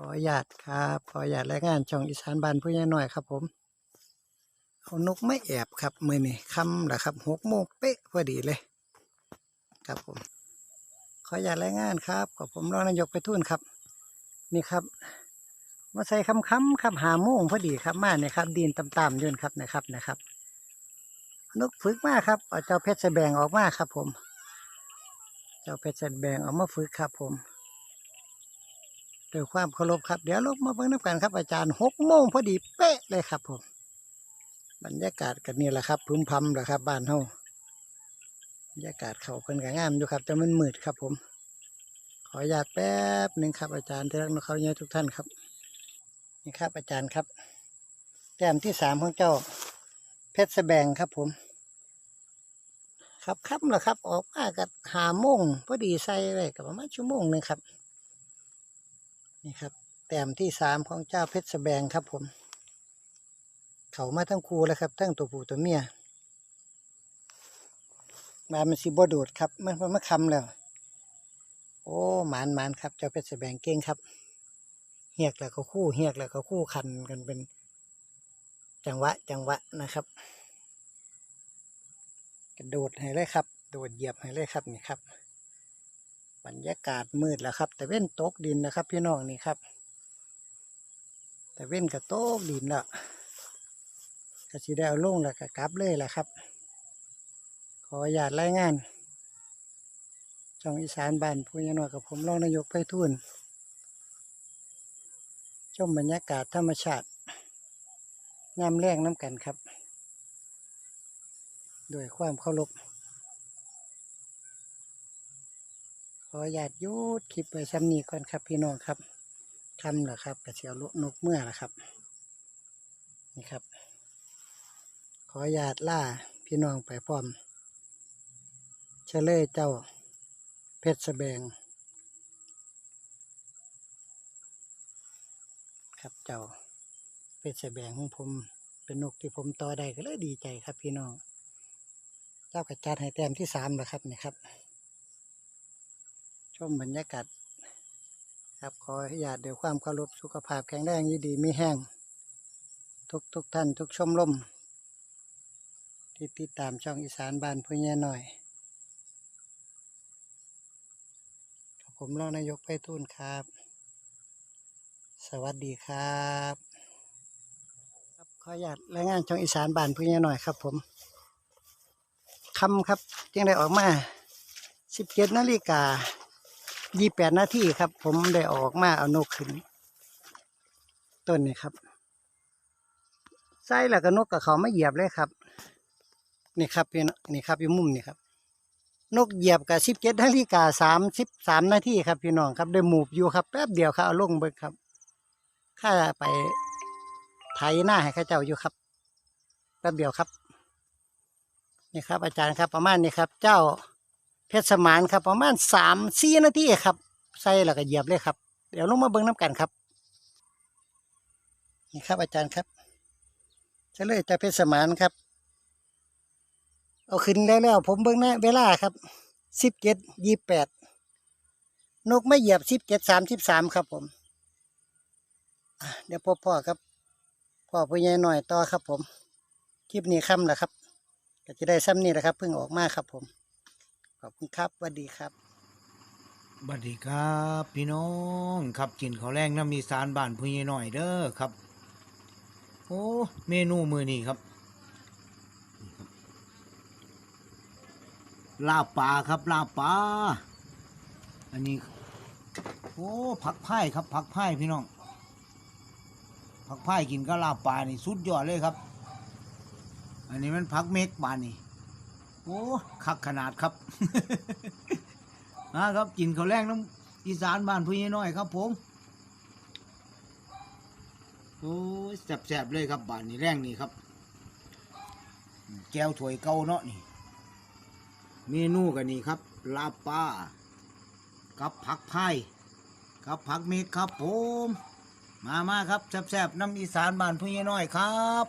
ขออนุญาตครับ ขออนุญาตรายงานช่องอีสานบ้านผู้ใหญ่น้อยครับผม เอานกไม่แอบครับมือนี่คำละครับหกโมงเป๊ะพอดีเลย ครับผม ขออนุญาตรายงานครับขอผมรองนายกไปทุ่นครับ นี่ครับมาใส่คำคำครับหาโมงพอดีครับมาเนี่ยครับ ดินต่ำๆยืนครับนะครับนะครับ นกฝึกมาครับเอาเจ้าเพชรแสบงออกมาครับผม เจ้าเพชรแสบงเอามาฝึกครับผม ด้วยความเคารพครับ เดี๋ยวลงมาเบิ่งน้ำกันครับ อาจารย์หกโมงพอดีเป๊ะเลยครับผม บรรยากาศกันนี่แหละครับพึมพำแหละครับบ้านเฮาบรรยากาศเขาเพิ่นก็งามอยู่ครับแต่มันมืดครับผม ขออนุญาตแป๊บหนึ่งครับ อาจารย์ที่รักนกเขาเยอะทุกท่านครับ นี่ครับอาจารย์ครับแต้มที่สามของเจ้า เพชรแสบงครับผม ครับครับแล้วครับ ออกมากับหาโมงพอดีใส่ไว้กับประมาณชั่วโมงหนึงครับ นี่ครับ แต้มที่สามของเจ้าเพชรแสแบงครับผม เขามาทั้งคู่แล้วครับ ทั้งตัวผู้ตัวเมียมามันสิบโดดครับมันมันมาคำแล้ว โอ้หมานหมานครับ เจ้าเพชรแสแบงเก่งครับเฮียกแล้วก็คู่เฮียกแล้วก็คู่คันกันเป็น จังหวะจังหวะนะครับ กระโดดให้เลยครับ โดดเหยียบให้เลยครับนี่ครับ บรรยากาศมืดแล้วครับ แต่เว้นตกดินนะครับ พี่น้องนี่ครับ แต่เว้นกับโต๊กดินแล้วก็สิได้เอาลงแล้วก็กลับเลยแหละครับ ขออนุญาตรายงานช่องอีสานบ้านผู้ยนอยกับผมรองนายกไพฑูรย์ชมบรรยากาศธรรมชาติน้ำแรงน้ำกันครับ ด้วยความเคารพ ขออยาตยุดคลิปไว้ซ้ำนี้ก่อนครับพี่น้องครับคำเหรอครับกระเชียวลุนกเมื่อละครับ นี่ครับ ขออยาตล่าพี่น้องไปพร้อมเชลยเจ้าเพชรสแบงครับเจ้าเพชรสแบงของผมเป็นนกที่ผมต่อได้ก็เลยดีใจครับพี่น้องเจ้ากระจัดให้แต้มที่สามแล้วครับนี่ครับ ชมบรรยากาศครับขอให้ญาตเดี๋ยวความเคารพสุขภาพแข็งแรงยี่ดีไม่แห้ง ทุกทุกท่านทุกชมรมที่ติดตามช่องอีสานบ้านพู้ใหญ่หน่อย ผมรองนายกไปทุนครับ สวัสดีครับครับขออนุญาตรายงานช่องอีสานบ้านพู้ใหญ่หน่อยครับ ผมคำครับจึงได้ออกมาสิบเจ็ดนาฬิกา ยี่แปดนาทีครับ ผมได้ออกมาเอานกขึ้น ต้นนี้ครับไส้แล้วก็นกกับเขาไม่เหยียบเลยครับ นี่ครับพี่นี่ครับอยู่มุมนี่ครับ นกเหยียบกับสิบเจ็ดนาฬิกาสามสิบสามนาทีครับพี่น้องครับได้หมูบอยู่ครับแป๊บเดียวครับเอาลงเบิกครับข้าไปไถหน้าให้ข้าเจ้าอยู่ครับแป๊บเดียวครับนี่ครับ อาจารย์ครับประมาณนี้ครับ เจ้า เพชรสมานครับ ประมาณสามสี่นาทีครับ ใส่แล้วก็เหยียบเลยครับ เดี๋ยวลงมาเบิ้งน้ำกันครับ นี่ครับอาจารย์ครับเลยจ้าเพชรสมานครับ เอาขึ้นแล้วแล้วผมเบิ้งหน้าเวลาครับสิบเจ็ดยี่แปดนกไม่เหยียบสิบเจ็ดสามสิบสามครับผมเดี๋ยวพ่อพ่อครับพ่อผู้ใหญ่หน่อยต่อครับผม คลิปนี้ค่ำแหละครับก็จะได้ซ้ำนี่แหละครับเพิ่งออกมาครับผม ขอบคุณครับสวัสดีครับบัดดีครับพี่น้องครับกินข้าวแรงน้ำมีสารบ้านพุ่ยหน่อยเด้อครับ โอ้เมนูมือนี่ครับ ลาบปลาครับลาบปลาอันนี้ โอ้ผักไผ่ครับผักไผ่พี่น้องผักไผ่กินก็ลาบปลานี่สุดยอดเลยครับ อันนี้มันผักเมกบานนี่ โอ้คักขนาดครับนะครับกินข้าวแรงน้ำอีสานบ้านพี่น้อยครับผมโอ้ยแสบๆเลยครับบ้านนี้แรงนี่ครับ แก้วถวยเก่าเนาะนี่ เมนูกันนี่ครับ ลาบปลากับผักไผ่กับผักเมกครับผม มามาครับแสบๆน้ำอีสานบ้านพี่น้อยครับ